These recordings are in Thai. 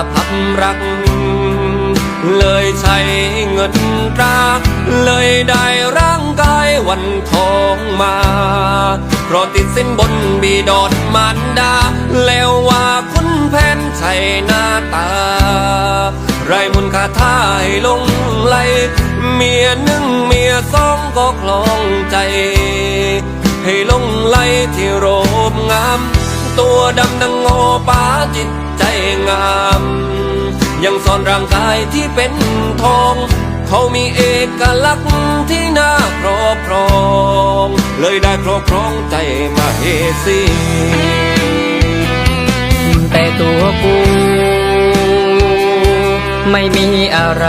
างอาภัพรัก เลยใช้เงินตรา เลยได้ร่างกายวันทองมา เพราะติดสินบนบีดอนมารดา แล้วว่าคุณแผนใช่หน้าตา ไรมุนคาท่ายลงไหล เมียหนึ่งเมียสองก็คลองใจ ให้ลงไหลที่โรบงาม ตัวดำนังงอป้าจิต ใจงาม ยังซ่อนร่างกายที่เป็นทอง เขามีเอกลักษณ์ที่น่าครอบครอง เลยได้ครอบครองใจมาเฮสีแต่ตัวกู ไม่มีอะไร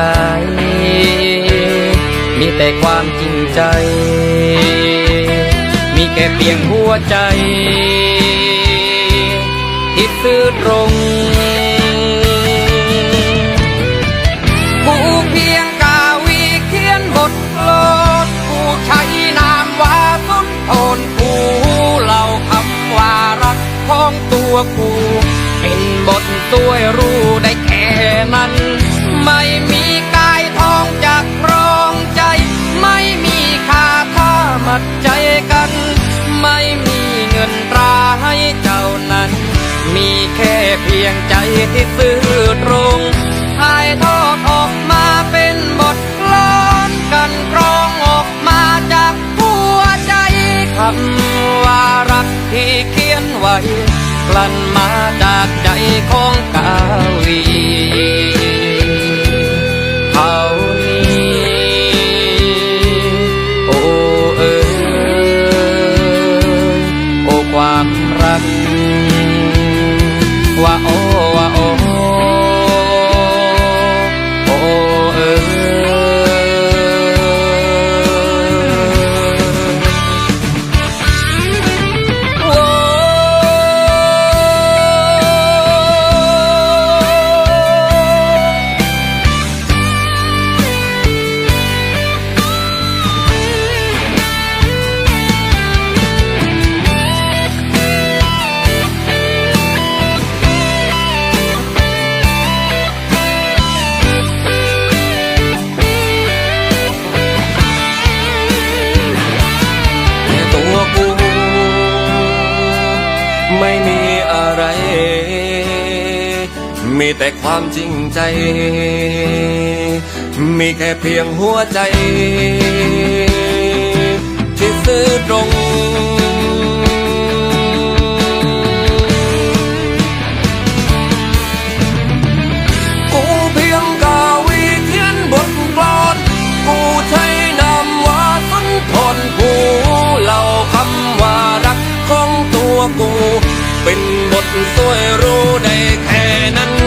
มีแต่ความจริงใจ มีแค่เพียงหัวใจ ที่ซื่อตรงกูเพียงกาวีเขียนบทโลดกูใช้นามว่าสุนทนกูเล่าคำว่ารักของตัวกูเป็นบทสวยรู้ได้แค่นั้น ไม่มีกายทองจากรองใจ ไม่มีคาถามัดใจกัน พียงใจที่ซื่อตรง มีแต่ความจริงใจ มีแค่เพียงหัวใจ ที่ซื่อตรง กูเพียงกาวีเขียนบทกลอน กูใช้นามว่าสุนทรภูเล่าคำว่ารักของตัวกู เป็นบทสวยรู้ได้แค่นั้น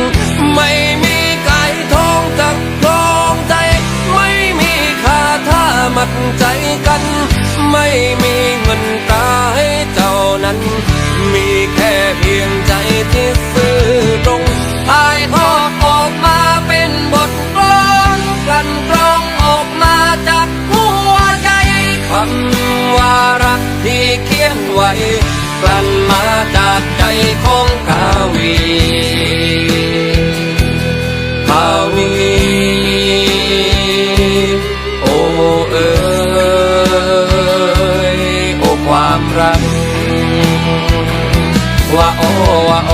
าวีเท่านี้โอเอ๋ยโอความรักว่าโอว่าโอ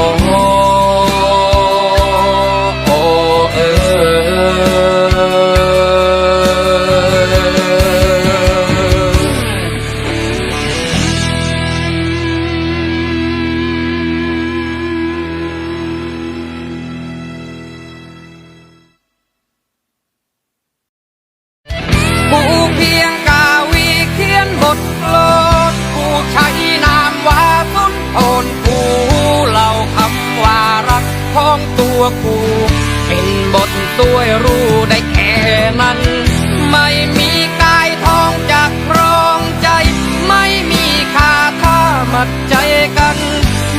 กู เป็นบทสวยรู้ได้แค่นั้น ไม่มีกายทองจากครองใจ ไม่มีคาถ้ามัดใจกัน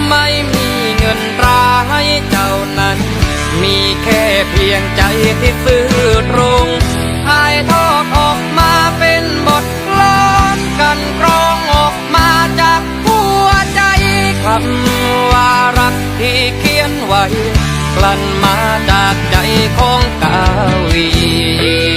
ไม่มีเงินตราให้เจ้านั้น มีแค่เพียงใจที่ซื่อตรงถ่ายทอดออกมาเป็นบทกลอนกันกรองออกมาจากหัวใจคำว่ารักที่เขียนไว้ กลั่นมาจากใจของกาวี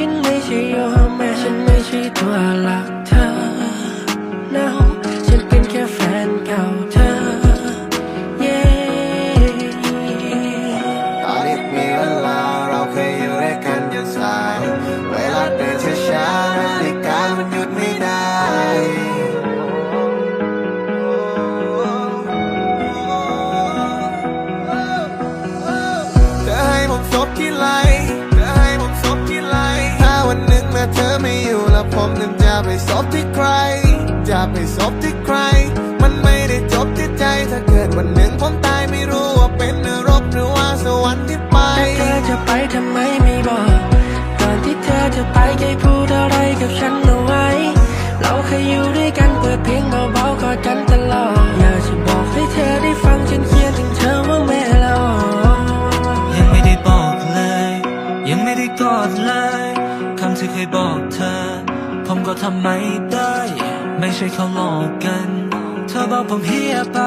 ฉันไม่ใช่ยอมแม่ฉันไม่ใช่ตัวหลักเธอ จะไปซบที่ใคร มันไม่ได้จบที่ใจ ถ้าเกิดวันหนึ่งผมตายไม่รู้ว่าเป็นนรกหรือว่าสวรรค์ที่ไปแต่เธอจะไปทำไมไม่บอกก่อนที่เธอจะไปเคยพูดอะไรกับฉันเอาไว้ เราเคยอยู่ด้วยกันเปิดเพลงเบาๆกอดกันตลอดอยากจะบอกให้เธอได้ฟังฉันเขียนถึงเธอว่าแม่ละออยังไม่ได้บอกเลย ยังไม่ได้กอดเลยคำที่เคยบอกเธอ ผมก็ทำไม่ได้ ไม่ใช่เขาหลอกกัน เธอบอกผมเฮียไป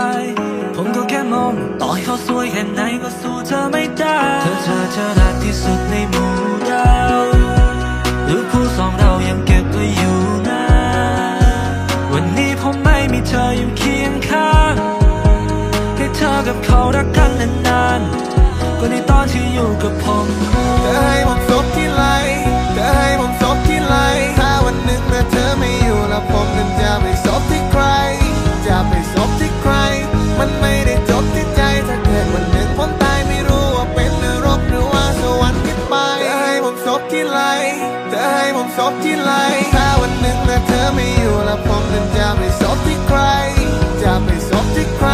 ผมก็แค่มอง ต่อให้เขาสวยแค่ไหนก็สู้เธอไม่ได้ เธอเธอเธอรักที่สุดในหมู่เราหรือคู่สองเรายังเก็บไว้อยู่นะ วันนี้ผมไม่มีเธออยู่เคียงข้างให้เธอกับเขารักกันนานๆกว่าในตอนที่อยู่กับผมเธอให้ผมซบที่ไหล บที่ไหลถ้าวันหนึ่งแม้เธอไม่อยู่แล้วผมนั้นจะไปซบที่ใคร จะไปซบที่ใคร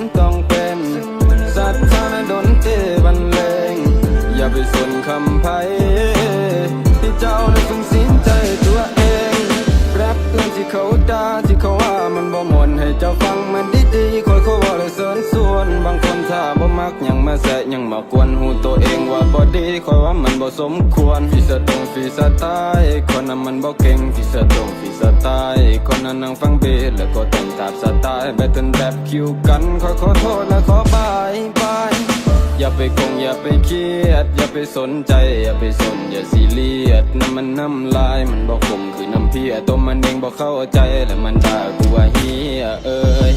มันต้องเป็นสัตว์ทานดนตรีบรรเลง อย่าไปสนคำไพ่ให้เจ้าได้ฟังเสียงใจตัวเอง แรปเรื่องที่เขาด่าที่เขาว่ามันบ่มนให้เจ้าฟังมันดี ยังมาแสะยังมากวนหูตัวเองว่าบ่ดีคอยว่ามันบ่สมควรฟีสตรงฟีสไตล์คนนั้นมันบ่เก่งฟีสตรงฟีสไตล์คนนั้นนั่งฟังเบสแล้วก็แต่งตามสไตล์แบตเทิลแบบคิวกันขอขอโทษและขอบายบายอย่าไปคงอย่าไปเครียด อย่าไปสนใจ อย่าไปสนอย่าซีเรียสน้ำมันน้ำลายมันบอกผมคือน้ำเพียตัวมันเองบอกเข้าใจแล้วมันด่ากูว่าเฮียเอ้ย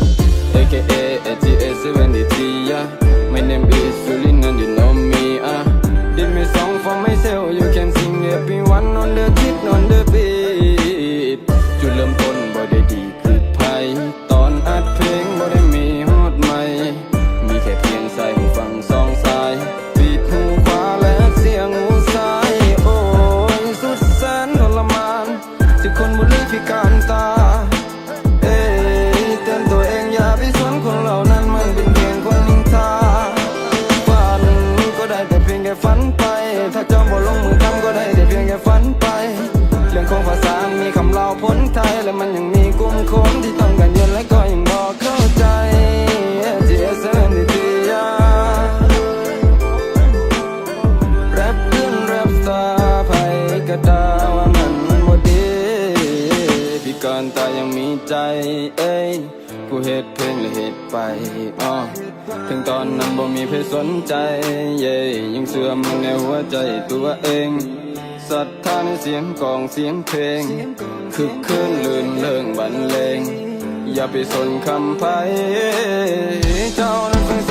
AKA ATS 73 yeah My name is Sulin and you know me ah Did me song for myself you can sing everyone on the beat on the beat จุดเริ่มต้นบ่ได้ดีคือไพ่ตอนอัดเพลงบ่ได้มีฮอดใหม่ มีแค่เพียงใส่หูฟังสองสายปิดหูขวาและเสียงหูซ้าย โอ้ยสุดแสนทรมานที่คนบุรีพิการ กูเฮ็ดเพลงและเฮ็ดไปอ้อถึงตอนนั้นบ่มีเพศสนใจ เย่ยังเสื่อมในหัวใจตัวเองศรัทธาในเสียงกลองเสียงเพลง คึกคืนลื่นเลิงบรรเลง อย่าไปสนคำไพ่เจ้านั้นเสียง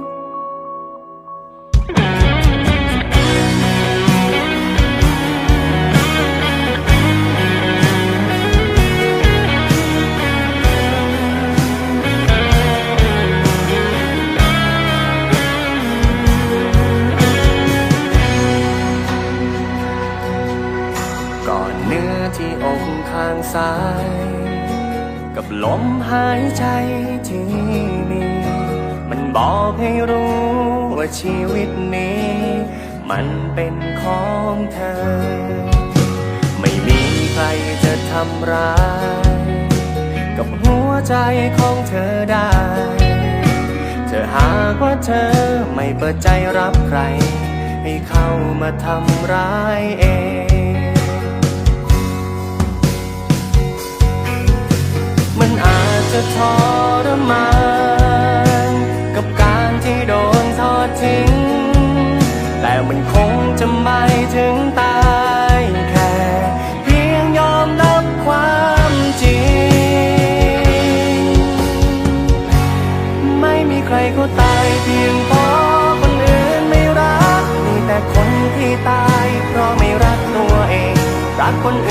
ชีวิตนี้ มันเป็นของเธอ ไม่มีใครจะทำร้าย กับหัวใจของเธอได้ เธอหากว่าเธอไม่เปิดใจรับใคร ให้เข้ามาทำร้ายเองมันอาจจะทรมาน ตาย เพราะไม่รักตัวเอง รักคนอื่น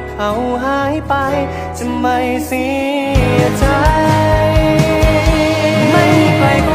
เขาหายไป จะไม่เสียใจ ไม่ไกล